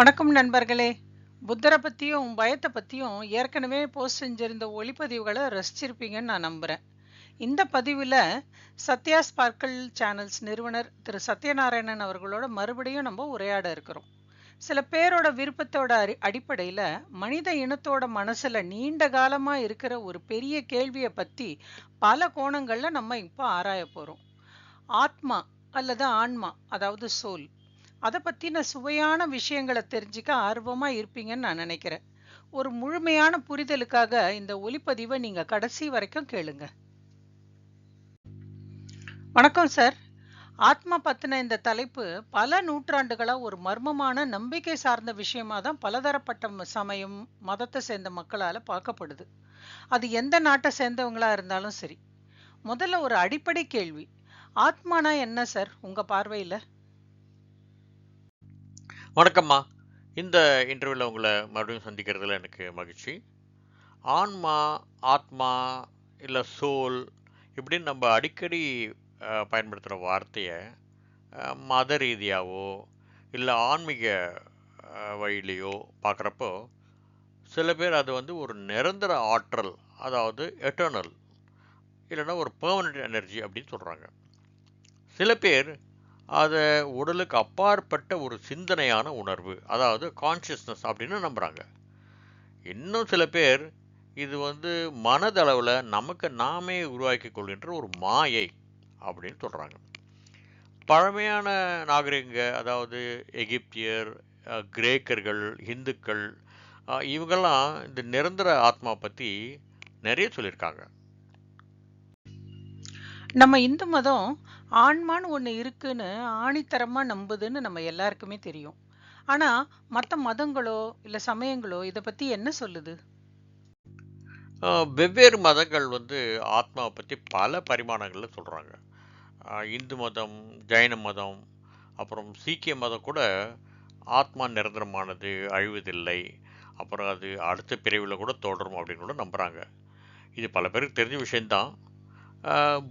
வணக்கம் நண்பர்களே. புத்தரை பற்றியும் பயத்தை பற்றியும் ஏற்கனவே போஸ்ட் செஞ்சிருந்த ஒளிப்பதிவுகளை ரசிச்சிருப்பீங்கன்னு நான் நம்புகிறேன் இந்த பதிவில் சத்யா ஸ்பார்க்கிள் சேனல்ஸ் நிறுவனர் திரு சத்யநாராயணன் அவர்களோட மறுபடியும் நம்ம உரையாட இருக்கிறோம். சில பேரோட விருப்பத்தோட அடி அடிப்படையில் மனித இனத்தோட மனசில் நீண்ட காலமாக இருக்கிற ஒரு பெரிய கேள்வியை பற்றி பல கோணங்களில் நம்ம இப்போ ஆராய போகிறோம் ஆத்மா அல்லது ஆன்மா அதாவது சோல். அதை பற்றின சுவையான விஷயங்களை தெரிஞ்சுக்க ஆர்வமாக இருப்பீங்கன்னு நான் நினைக்கிறேன். ஒரு முழுமையான புரிதலுக்காக இந்த ஒலிப்பதிவை நீங்கள் கடைசி வரைக்கும் கேளுங்க. வணக்கம் சார். ஆத்மா பற்றின இந்த தலைப்பு பல நூற்றாண்டுகளாக ஒரு மர்மமான நம்பிக்கை சார்ந்த விஷயமா தான் பலதரப்பட்ட சமயம் மதத்தை சேர்ந்த மக்களால் பார்க்கப்படுது. அது எந்த நாட்டை சேர்ந்தவங்களா இருந்தாலும் சரி. முதல்ல ஒரு அடிப்படை கேள்வி. ஆத்மானா என்ன சார் உங்கள் பார்வையில்? வணக்கம்மா. இந்த இன்டர்வியூவில் உங்களை மறுபடியும் சந்திக்கிறதுல எனக்கு மகிழ்ச்சி. ஆன்மா ஆத்மா இல்லை சோல் இப்படின்னு நம்ம அடிக்கடி பயன்படுத்துகிற வார்த்தையை மத ரீதியாகவோ இல்லை ஆன்மீக வழியிலையோ பார்க்குறப்போ சில பேர் அது வந்து ஒரு நிரந்தர ஆற்றல் அதாவது எட்டர்னல் இல்லைன்னா ஒரு பெர்மனன்ட் எனர்ஜி அப்படின்னு சொல்கிறாங்க சில பேர் அதை உடலுக்கு அப்பாற்பட்ட ஒரு சிந்தனையான உணர்வு அதாவது கான்ஷியஸ்னஸ் அப்படின்னு நம்புகிறாங்க இன்னும் சில பேர் இது வந்து மனதளவில் நமக்கு நாமே உருவாக்கி கொள்கின்ற ஒரு மாயை அப்படின்னு சொல்கிறாங்க பழமையான நாகரிகங்கள் அதாவது எகிப்தியர் கிரேக்கர்கள் இந்துக்கள் இவங்கெல்லாம் இந்த நிரந்தர ஆத்மா பற்றி நிறைய சொல்லியிருக்காங்க. நம்ம இந்து மதம் ஆன்மான்னு ஒன்று இருக்குன்னு ஆணித்தரமாக நம்புதுன்னு நம்ம எல்லாருக்குமே தெரியும். ஆனால் மற்ற மதங்களோ இல்லை சமயங்களோ இதை பற்றி என்ன சொல்லுது? ஆஹ் வெவ்வேறு மதங்கள் வந்து ஆத்மாவை பற்றி பல பரிமாணங்களில் சொல்கிறாங்க இந்து மதம் ஜைன மதம் அப்புறம் சீக்கிய மதம் கூட ஆத்மா நிரந்தரமானது அழிவதில்லை. அப்புறம் அது அடுத்த பிரிவில் கூட தொடரும் அப்படின்னு கூட நம்புகிறாங்க இது பல பேருக்கு தெரிஞ்ச விஷயந்தான்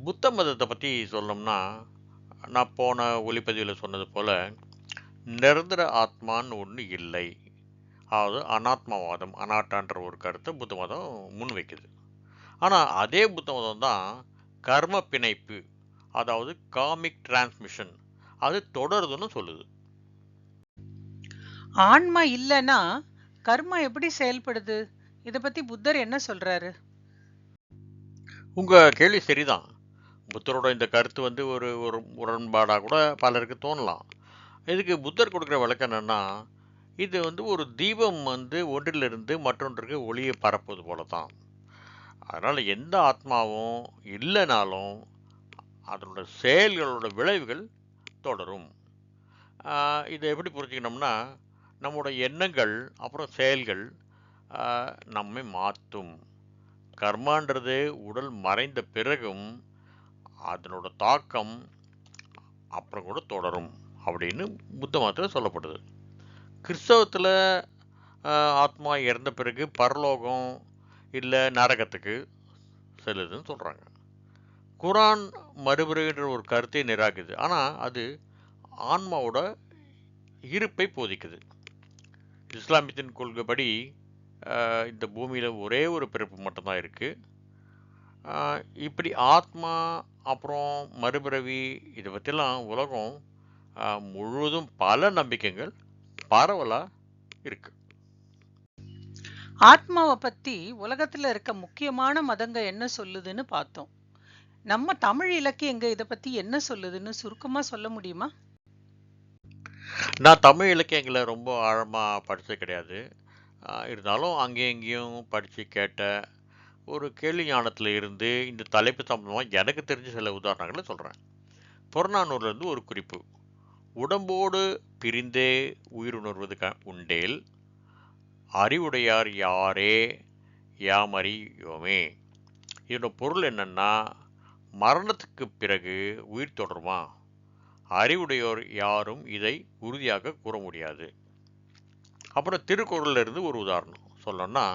புத்த மதத்தை பற்றி சொல்லணும்னா நான் போன ஒளிப்பதிவில் சொன்னது போல் நிரந்தர ஆத்மான்னு ஒன்று இல்லை. அதாவது அனாத்மவாதம் அனாட்டான்ற ஒரு கருத்தை புத்த மதம் முன்வைக்குது. ஆனால் அதே புத்த மதம் தான் கர்ம பிணைப்பு அதாவது காமிக் டிரான்ஸ்மிஷன் அது தொடருதுன்னு சொல்லுது. ஆன்மா இல்லைன்னா கர்மா எப்படி செயல்படுது? இதை பற்றி புத்தர் என்ன சொல்கிறாரு உங்கள் கேள்வி சரிதான். புத்தரோட இந்த கருத்து வந்து ஒரு ஒரு முரண்பாடாக கூட பலருக்கு தோணலாம். இதுக்கு புத்தர் கொடுக்குற விளக்கம் என்னென்னா இது வந்து ஒரு தீபம் வந்து ஒன்றிலிருந்து மற்றொன்றுக்கு ஒளியை பரப்புவது போல தான் அதனால் எந்த ஆத்மாவும் இல்லைனாலும் அதனோட செயல்களோட விளைவுகள் தொடரும். இதை எப்படி புரிஞ்சுக்கணும்னா நம்மளோட எண்ணங்கள் அப்புறம் செயல்கள் நம்மை மாற்றும். கர்மான்றது உடல் மறைந்த பிறகும் அதனோட தாக்கம் அப்புறம் கூட தொடரும் அப்படின்னு புத்த மதத்தில் சொல்லப்படுது. கிறிஸ்தவத்தில் ஆத்மா இறந்த பிறகு பரலோகம் இல்லை நரகத்துக்கு செல்லுதுன்னு சொல்கிறாங்க குரான் மறுபிறகுன்ற ஒரு கருத்தை நிராகுது ஆனால் அது ஆன்மாவோட இருப்பை போதிக்குது. இஸ்லாமியத்தின் கொள்கைப்படி இந்த பூமியில் ஒரே ஒரு பிறப்பு மட்டும்தான் இருக்குது இப்படி ஆத்மா அப்புறம் மறுபிறவி இதை பற்றிலாம் உலகம் முழுவதும் பல நம்பிக்கைகள் பரவலாக இருக்குது ஆத்மாவை பத்தி உலகத்துல இருக்க முக்கியமான மதங்க என்ன சொல்லுதுன்னு பார்த்தோம். நம்ம தமிழ் இலக்கியங்க இதை பத்தி என்ன சொல்லுதுன்னு சுருக்கமா சொல்ல முடியுமா? நான் தமிழ் இலக்கியங்களை ரொம்ப ஆழமாக படித்தது கிடையாது. இருந்தாலும் அங்கேயும் இங்கேயும் படித்து கேட்ட ஒரு கேள்வி ஞானத்தில் இருந்து இந்த தலைப்பு சம்பந்தமாக எனக்கு தெரிஞ்ச சில உதாரணங்களை சொல்கிறேன் புறநானூர்லேருந்து ஒரு குறிப்பு. உடம்போடு பிரிந்தே உயிருணர்வது க உண்டேல் அறிவுடையார் யாரே யாமறியோமே. இதோட பொருள் என்னென்னா மரணத்துக்கு பிறகு உயிர் தொடருமா? அறிவுடையோர் யாரும் இதை உறுதியாக கூற முடியாது. அப்புறம் திருக்குறளில் இருந்து ஒரு உதாரணம். சொல்லணும்னா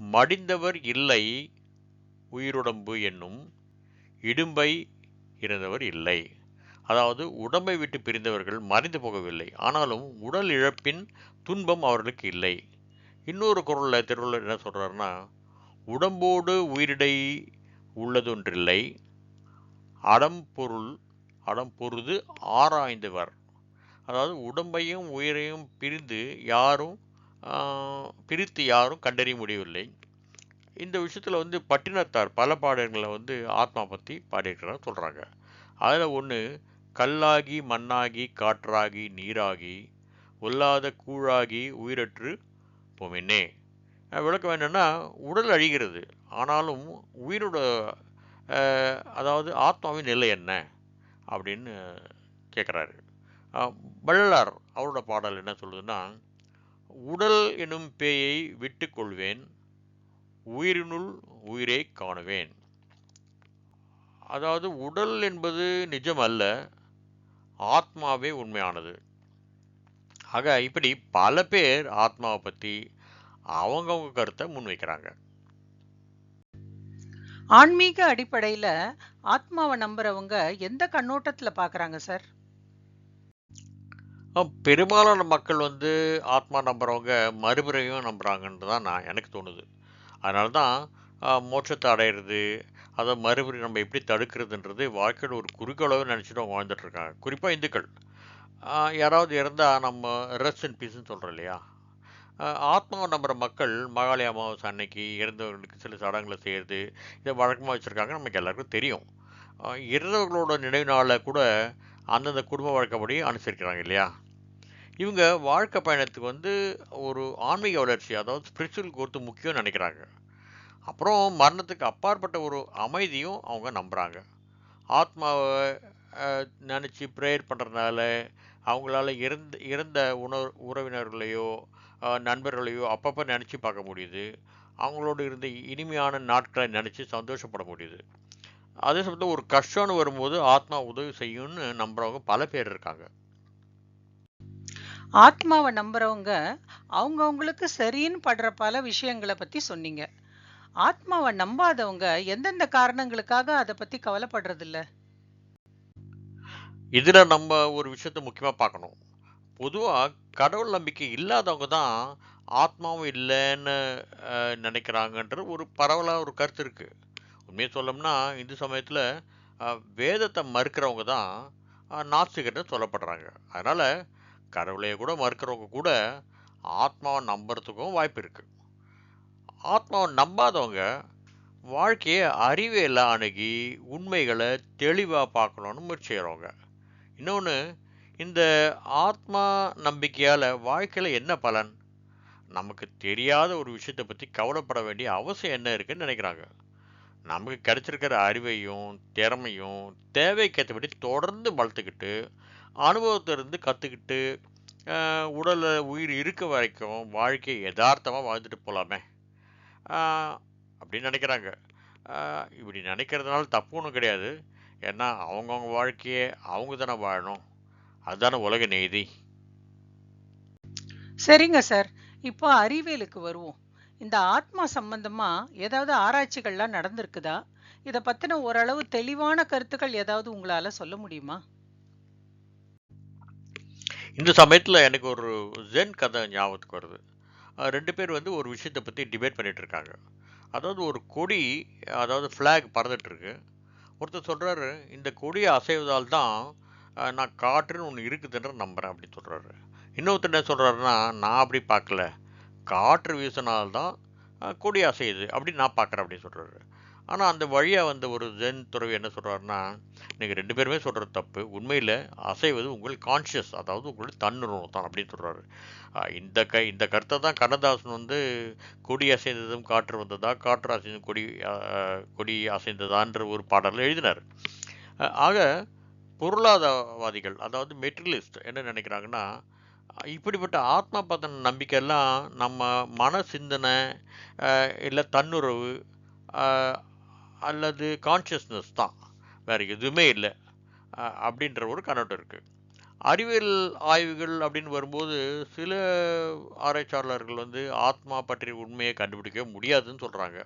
மடிந்தவர் இல்லை உயிருடம்பு என்னும் இடும்பை இறந்தவர் இல்லை. அதாவது உடம்பை விட்டு பிரிந்தவர்கள் மறைந்து போகவில்லை. ஆனாலும் உடல் இழப்பின் துன்பம் அவர்களுக்கு இல்லை. இன்னொரு குரலில் திருவள்ளுவர் என்ன சொல்கிறாருன்னா உடம்போடு உயிரிடை உள்ளதொன்றில்லை அடம்பொருள் அடம்பொருது ஆராய்ந்தவர். அதாவது உடம்பையும் உயிரையும் பிரிந்து யாரும் பிரித்து யாரும் கண்டறிய முடியவில்லை. இந்த விஷயத்தில் வந்து பட்டினத்தார் பல பாடல்களை வந்து ஆத்மா பற்றி பாடியிருக்கிறார் சொல்கிறாங்க அதில் ஒன்று கல்லாகி மண்ணாகி காற்றாகி நீராகி ஒல்லாத கூழாகி உயிரற்று போமென்னே. விளக்கம் என்னென்னா உடல் அழிகிறது. ஆனாலும் உயிரோட அதாவது ஆத்மாவின் நிலை என்ன அப்படின்னு கேட்குறாரு வள்ளலார் அவரோட பாடல் என்ன சொல்லுதுன்னா உடல் எனும் பேயை விட்டுக்கொள்வேன் உயிரினுள் உயிரை காணுவேன். அதாவது உடல் என்பது நிஜம் அல்ல ஆத்மாவே உண்மையானது. ஆக இப்படி பல பேர் ஆத்மாவை பற்றி அவங்கவுங்க கருத்தை முன்வைக்கிறாங்க. ஆன்மீக அடிப்படையில் ஆத்மாவை நம்புறவங்க எந்த கண்ணோட்டத்தில் பார்க்குறாங்க சார்? பெரும்பாலான மக்கள் வந்து ஆத்மா நம்புகிறவங்க மறுபிறையும் நம்புறாங்கன்னு தான் நான் எனக்கு தோணுது. அதனால தான் மோட்சத்தை அடையிறது அதை மறுபடியும் நம்ம எப்படி தடுக்கிறதுன்றது வாழ்க்கையில் ஒரு குறிக்கோளாகவே நினச்சிட்டு அவங்க வாழ்ந்துட்டுருக்காங்க. குறிப்பாக இந்துக்கள். யாராவது இறந்தால் நம்ம ரெஸ்ட் அண்ட் பீஸ்ன்னு சொல்கிறோம் இல்லையா? ஆத்மாவை நம்புகிற மக்கள் மகாலி அமாவாசை அன்னைக்கு இறந்தவர்களுக்கு சில சடங்குகளை செய்கிறது இதை வழக்கமாக வச்சுருக்காங்க நமக்கு எல்லாருக்கும் தெரியும். இறந்தவர்களோட நினைவினால் கூட அந்தந்த குடும்ப வழக்கப்படி அனுசரிக்கிறாங்க இல்லையா? இவங்க வாழ்க்கை பயணத்துக்கு வந்து ஒரு ஆன்மீக வளர்ச்சி அதாவது ஸ்பிரிச்சுவல் கொடுத்து முக்கியம் நினைக்கிறாங்க. அப்புறம் மரணத்துக்கு அப்பாற்பட்ட ஒரு அமைதியும் அவங்க நம்புகிறாங்க ஆத்மாவை நினச்சி ப்ரேயர் பண்ணுறதுனால அவங்களால இறந்த இறந்த உணர் உறவினர்களையோ நண்பர்களையோ அப்பப்போ நினச்சி பார்க்க முடியுது. அவங்களோட இருந்த இனிமையான நாட்களை நினச்சி சந்தோஷப்பட முடியுது. அதே சமயத்தில் ஒரு கஷ்டம்னு வரும்போது ஆத்மா உதவி செய்யும்னு நம்புறவங்க பல பேர் இருக்காங்க. ஆத்மாவை நம்புறவங்க அவங்கவுங்களுக்கு சரின்னு படுற பல விஷயங்களை பத்தி சொன்னீங்க. ஆத்மாவை நம்பாதவங்க எந்தெந்த காரணங்களுக்காக அதை பத்தி கவலைப்படுறது இல்ல இதுல நம்ம ஒரு விஷயத்த முக்கியமா பார்க்கணும். பொதுவா கடவுள் நம்பிக்கை இல்லாதவங்க தான் ஆத்மாவும் இல்லைன்னு நினைக்கிறாங்கன்ற ஒரு பரவலாக ஒரு கருத்து இருக்கு. உண்மையை சொல்லணும்னா இந்து சமயத்தில் வேதத்தை மறுக்கிறவங்க தான் நாஸ்திகர்னு சொல்லப்படுறாங்க. அதனால் கடவுளைய கூட மறுக்கிறவங்க கூட ஆத்மாவை நம்புறதுக்கும் வாய்ப்பு இருக்குது ஆத்மாவை நம்பாதவங்க வாழ்க்கையை அறிவியல அணுகி உண்மைகளை தெளிவாக பார்க்கணுன்னு முயற்சி செய்கிறவங்க இன்னொன்று இந்த ஆத்மா நம்பிக்கையால் வாழ்க்கையில் என்ன பலன்? நமக்கு தெரியாத ஒரு விஷயத்தை பற்றி கவலைப்பட வேண்டிய அவசியம் என்ன இருக்குன்னு நினைக்கிறாங்க. நமக்கு கிடைச்சிருக்கிற அறிவையும் திறமையும் தேவைக்கேற்றபடி தொடர்ந்து வளர்த்துக்கிட்டு அனுபவத்திலிருந்து கற்றுக்கிட்டு உடலில் உயிர் இருக்க வரைக்கும் வாழ்க்கையை யதார்த்தமாக வாழ்ந்துட்டு போகலாமே அப்படின்னு நினைக்கிறாங்க. இப்படி நினைக்கிறதுனால தப்பு ஒன்றும் கிடையாது. ஏன்னா அவங்கவுங்க வாழ்க்கையை அவங்க தானே வாழணும். அதுதானே உலக நீதி. சரிங்க சார். இப்போ அறிவியலுக்கு வருவோம். இந்த ஆத்மா சம்பந்தமா ஏதாவது ஆராய்ச்சிகள்லாம் நடந்திருக்குதா? இதை பத்தின ஓரளவு தெளிவான கருத்துக்கள் ஏதாவது உங்களால சொல்ல முடியுமா? இந்த சமயத்தில் எனக்கு ஒரு ஜென் கதை ஞாபகத்துக்கு வருது. ரெண்டு பேர் வந்து ஒரு விஷயத்தை பற்றி டிபேட் பண்ணிகிட்டு இருக்காங்க. அதாவது ஒரு கொடி அதாவது ஃப்ளாக் பறந்துட்டுருக்கு. ஒருத்தர் சொல்கிறாரு இந்த கொடியை அசைவதால் தான் நான் காற்றுன்னு ஒன்று இருக்குதுன்ற நம்புகிறேன் அப்படின்னு சொல்கிறாரு இன்னொருத்தர் என்ன சொல்கிறாருன்னா நான் அப்படி பார்க்கல. காற்று வீசினால்தான் கொடி அசையுது அப்படின்னு நான் பார்க்குறேன் அப்படின்னு சொல்கிறாரு ஆனால் அந்த வழியாக வந்த ஒரு ஜென் துறவி என்ன சொல்கிறாருன்னா நீங்கள் ரெண்டு பேருமே சொல்கிற தப்பு. உண்மையில் அசைவது உங்கள் கான்ஷியஸ் அதாவது உங்களுடைய தன்னுணர்வு தான் அப்படின்னு சொல்கிறாரு இந்த க இந்த கருத்தை தான் கண்ணதாசன் வந்து கொடி அசைந்ததும் காற்று வந்ததா? காற்று அசைந்ததும் கொடி கொடி அசைந்ததான்ற ஒரு பாடலில் எழுதினார். ஆக பொருளாதாரவாதிகள் அதாவது மெட்டீரியலிஸ்ட் என்ன நினைக்கிறாங்கன்னா இப்படிப்பட்ட ஆத்மா பதன நம்பிக்கையெல்லாம் நம்ம மன சிந்தனை இல்லை தன்னுறவு அல்லது கான்ஷியஸ்னஸ் தான். வேறு எதுவுமே இல்லை. அப்படின்ற ஒரு கண்ணோட்டம் இருக்குது அறிவியல் ஆய்வுகள் அப்படின்னு வரும்போது சில ஆராய்ச்சியாளர்கள் வந்து ஆத்மா பற்றிய உண்மையை கண்டுபிடிக்க முடியாதுன்னு சொல்கிறாங்க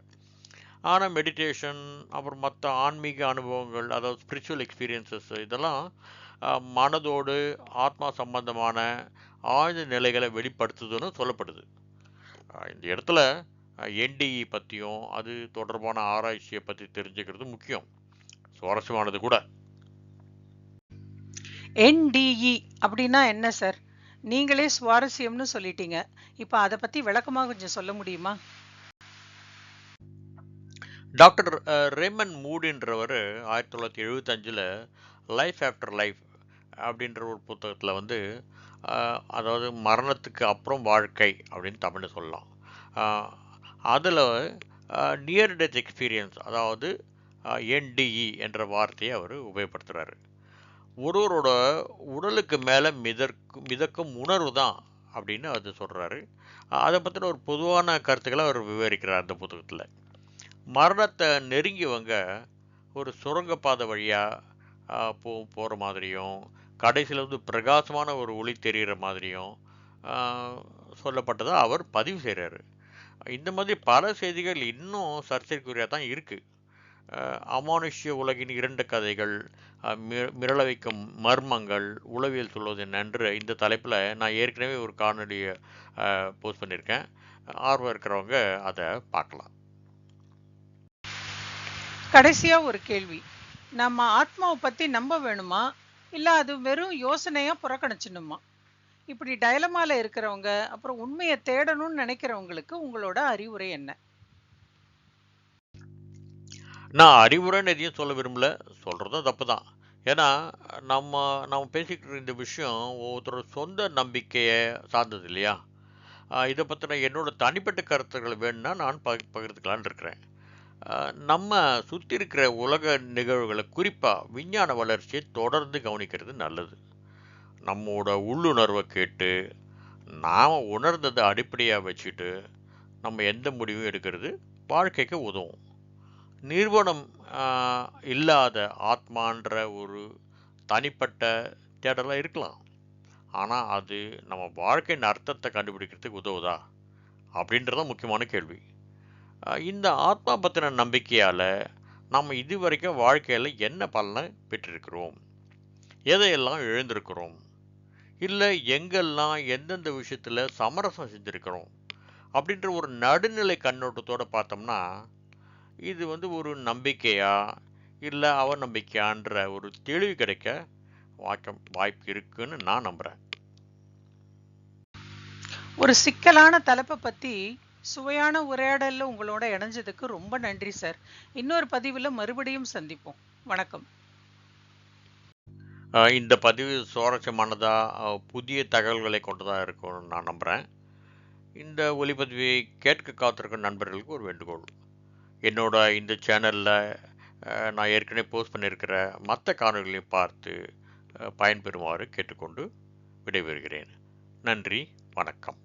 ஆனால் மெடிடேஷன் அப்புறம் மற்ற ஆன்மீக அனுபவங்கள் அதாவது ஸ்பிரிச்சுவல் எக்ஸ்பீரியன்சஸ் இதெல்லாம் மனதோடு ஆத்மா சம்பந்தமான ஆழ்ந்த நிலைகளை வெளிப்படுத்துதுன்னு சொல்லப்படுது. இந்த இடத்துல என்டிஇ பற்றியும் அது தொடர்பான ஆராய்ச்சியை பற்றி தெரிஞ்சுக்கிறது முக்கியம். சுவாரஸ்யமானது கூட. என்டிஇ அப்படின்னா என்ன சார் நீங்களே சுவாரஸ்யம்னு சொல்லிட்டீங்க. இப்போ அதை பற்றி விளக்கமாக கொஞ்சம் சொல்ல முடியுமா? டாக்டர் ரேமன் மூடின்றவர் ஆயிரத்தி தொள்ளாயிரத்தி எழுபத்தஞ்சில் லைஃப் ஆஃப்டர் லைஃப் அப்படின்ற ஒரு புத்தகத்தில் வந்து அதாவது மரணத்துக்கு அப்புறம் வாழ்க்கை அப்படின்னு தமிழில் சொல்லலாம். அதில் நியர் டெத் எக்ஸ்பீரியன்ஸ் அதாவது என்டிஇ என்ற வார்த்தையை அவர் உபயோகப்படுத்துகிறாரு ஒருவரோட உடலுக்கு மேலே மிதற்கு மிதக்கும் உணர்வு தான் அப்படின்னு அது சொல்கிறாரு அதை பற்றின ஒரு பொதுவான கருத்துக்களை அவர் விவரிக்கிறார் அந்த புத்தகத்தில். மரணத்தை நெருங்கியவங்க ஒரு சுரங்கப்பாதை வழியாக போ போகிற மாதிரியும் கடைசியில் வந்து பிரகாசமான ஒரு ஒளி தெரிகிற மாதிரியும் சொல்லப்பட்டதை அவர் பதிவு செய்கிறாரு இந்த மாதிரி பல செய்திகள் இன்னும் சர்ச்சைக்குரியாக தான் இருக்குது அமானுஷ்ய உலகின் இரண்டு கதைகள் மி- மிரள வைக்கும் மர்மங்கள் உளவியல் சொல்வது நன்று இந்த தலைப்பில் நான் ஏற்கனவே ஒரு காணொலியை போஸ்ட் பண்ணியிருக்கேன். ஆர்வம் இருக்கிறவங்க அதை பார்க்கலாம். கடைசியாக ஒரு கேள்வி. நம்ம ஆத்மாவை பற்றி நம்ப வேணுமா? இல்லை அது வெறும் யோசனையாக புறக்கணிச்சிடணுமா? இப்படி டயலமால இருக்கிறவங்க அப்புறம் உண்மையை தேடணும்னு நினைக்கிறவங்களுக்கு உங்களோட அறிவுரை என்ன? நான் அறிவுரைன்னு எதையும் சொல்ல விரும்பல. சொல்கிறதும் தப்பு தான் ஏன்னா நம்ம நம்ம பேசிக்கிட்டு இருக்க இந்த விஷயம் ஒவ்வொருத்தரோட சொந்த நம்பிக்கையை சார்ந்தது இல்லையா? இதை பற்றின என்னோட தனிப்பட்ட கருத்துக்கள் வேணும்னா நான் பக பகிர்ந்துக்கலான்னு இருக்கிறேன். நம்ம சுற்றி இருக்கிற உலக நிகழ்வுகளை குறிப்பாக விஞ்ஞான வளர்ச்சியை தொடர்ந்து கவனிக்கிறது நல்லது. நம்மோட உள்ளுணர்வை கேட்டு நாம் உணர்ந்ததை அடிப்படையாக வச்சுட்டு நம்ம எந்த முடிவும் எடுக்கிறது? வாழ்க்கைக்கு உதவும். நிறுவனம் இல்லாத ஆத்மான்ற ஒரு தனிப்பட்ட தேடலாக இருக்கலாம். ஆனால் அது நம்ம வாழ்க்கையின் அர்த்தத்தை கண்டுபிடிக்கிறதுக்கு உதவுதா? அப்படின்றதான் முக்கியமான கேள்வி. இந்த ஆத்மா பற்றின நம்பிக்கையால் நம்ம இதுவரைக்கும் வாழ்க்கையில் என்ன பலனை பெற்றிருக்கிறோம்? எதையெல்லாம் எழுந்திருக்கிறோம் இல்லை எங்கெல்லாம் எந்தெந்த விஷயத்தில் சமரசம் செஞ்சுருக்கிறோம்? அப்படின்ற ஒரு நடுநிலை கண்ணோட்டத்தோடு பார்த்தோம்னா இது வந்து ஒரு நம்பிக்கையா இல்லை அவநம்பிக்கையான்ற ஒரு தெளிவு கிடைக்க வாக்கம் வாய்ப்பு இருக்குன்னு நான் நம்புகிறேன் ஒரு சிக்கலான தலைப்பை பற்றி சுவையான உரையாடலில் உங்களோட இணைஞ்சதுக்கு ரொம்ப நன்றி சார். இன்னொரு பதிவில் மறுபடியும் சந்திப்போம். வணக்கம். இந்த பதிவு சுவாரஸ்யமானதாக புதிய தகவல்களை கொண்டதாக இருக்கும்னு நான் நம்புகிறேன் இந்த ஒலிப்பதிவை கேட்க காத்திருக்கும் நண்பர்களுக்கு ஒரு வேண்டுகோள். என்னோட இந்த சேனலில் நான் ஏற்கனவே போஸ்ட் பண்ணியிருக்கிற மற்ற காணொலிகளையும் பார்த்து பயன்பெறுமாறு கேட்டுக்கொண்டு விடைபெறுகிறேன். நன்றி வணக்கம்.